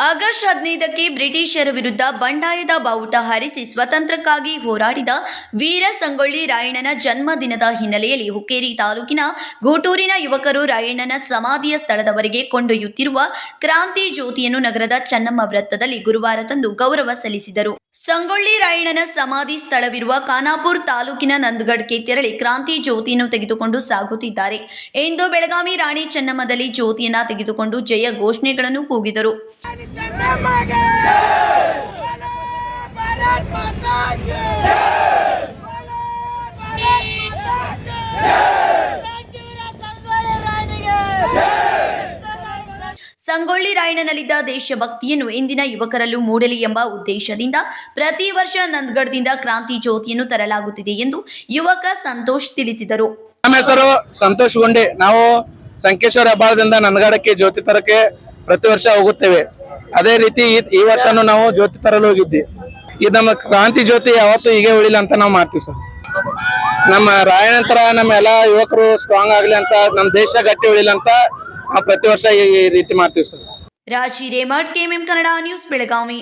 August ಹದಿನೈದಕ್ಕೆ ಬ್ರಿಟಿಷರ ವಿರುದ್ಧ ಬಂಡಾಯದ ಬಾವುಟ ಹಾರಿಸಿ ಸ್ವತಂತ್ರಕ್ಕಾಗಿ ಹೋರಾಡಿದ ವೀರ ಸಂಗೊಳ್ಳಿ ರಾಯಣ್ಣನ ಜನ್ಮದಿನದ ಹಿನ್ನೆಲೆಯಲ್ಲಿ ಹುಕ್ಕೇರಿ ತಾಲೂಕಿನ ಗೋಟೂರಿನ ಯುವಕರು ರಾಯಣ್ಣನ ಸಮಾಧಿಯ ಸ್ಥಳದವರೆಗೆ ಕೊಂಡೊಯ್ಯುತ್ತಿರುವ ಕ್ರಾಂತಿ ಜ್ಯೋತಿಯನ್ನು ನಗರದ ಚನ್ನಮ್ಮ ವೃತ್ತದಲ್ಲಿ ಗುರುವಾರ ತಂದು ಗೌರವ ಸಲ್ಲಿಸಿದರು. ಸಂಗೊಳ್ಳಿ ರಾಯಣ್ಣನ ಸಮಾಧಿ ಸ್ಥಳವಿರುವ ಖಾನಾಪುರ್ ತಾಲೂಕಿನ ನಂದಗಡ್ಗೆ ತೆರಳಿ ಕ್ರಾಂತಿ ಜ್ಯೋತಿಯನ್ನು ತೆಗೆದುಕೊಂಡು ಸಾಗುತ್ತಿದ್ದಾರೆ ಎಂದು ಬೆಳಗಾವಿ ರಾಣಿ ಚೆನ್ನಮ್ಮದಲ್ಲಿ ಜ್ಯೋತಿಯನ್ನ ತೆಗೆದುಕೊಂಡು ಜಯ ಘೋಷಣೆಗಳನ್ನು ಕೂಗಿದರು ಭಾರತ್ ಮಾತಾ ಕಿ ರಾಜವೀರ ಸಂಗೊಳ್ಳಿ ರಾಣಿಗೆ ಸಂಗೊಳ್ಳಿ ರಾಯಣ್ಣನಲ್ಲಿದ್ದ ದೇಶಭಕ್ತಿಯನ್ನು ಇಂದಿನ ಯುವಕರಲ್ಲೂ ಮೂಡಲಿ ಎಂಬ ಉದ್ದೇಶದಿಂದ ಪ್ರತಿ ವರ್ಷ ನಂದಗಢದಿಂದ ಕ್ರಾಂತಿ ಜ್ಯೋತಿಯನ್ನು ತರಲಾಗುತ್ತಿದೆ ಎಂದು ಯುವಕ ಸಂತೋಷ್ ತಿಳಿಸಿದರು. ನಮ್ಮ ಹೆಸರು ಸಂತೋಷ್ ಗೊಂಡೆ. ನಾವು ಸಂಕೇಶ್ವರ ಹಬ್ಬದಿಂದ ನಂದಗಡಕ್ಕೆ ಜ್ಯೋತಿ ತರಕ್ಕೆ ಪ್ರತಿ ವರ್ಷ ಹೋಗುತ್ತೇವೆ. ಅದೇ ರೀತಿ ಈ- ವರ್ಷನೂ ನಾವು ಜ್ಯೋತಿ ತರಲು ಹೋಗಿದ್ದೆ ಇದು ನಮ್ಮ ಕ್ರಾಂತಿ ಜ್ಯೋತಿ ಯಾವತ್ತೂ ಹೀಗೆ ಉಳಿಲ್ಲ ಅಂತ ನಾವು ಮಾಡ್ತೀವಿ ಸರ್. ನಮ್ಮ ರಾಯಣಂತರ ನಮ್ಮ ಎಲ್ಲ ಯುವಕರು ಸ್ಟ್ರಾಂಗ್ ಆಗಲಿ ಅಂತ, ನಮ್ಮ ದೇಶ ಗಟ್ಟಿ ಉಳಿಲ್ಲ ಅಂತ ಪ್ರತಿ ವರ್ಷ ಈ ರೀತಿ ಮಾಡ್ತೀವಿ ಸರ್. ರಾಜಿ ರೇಮಾಡ್ ಕೆಎಂಎಂ ಕನ್ನಡ ನ್ಯೂಸ್ ಬೆಳಗಾವಿ.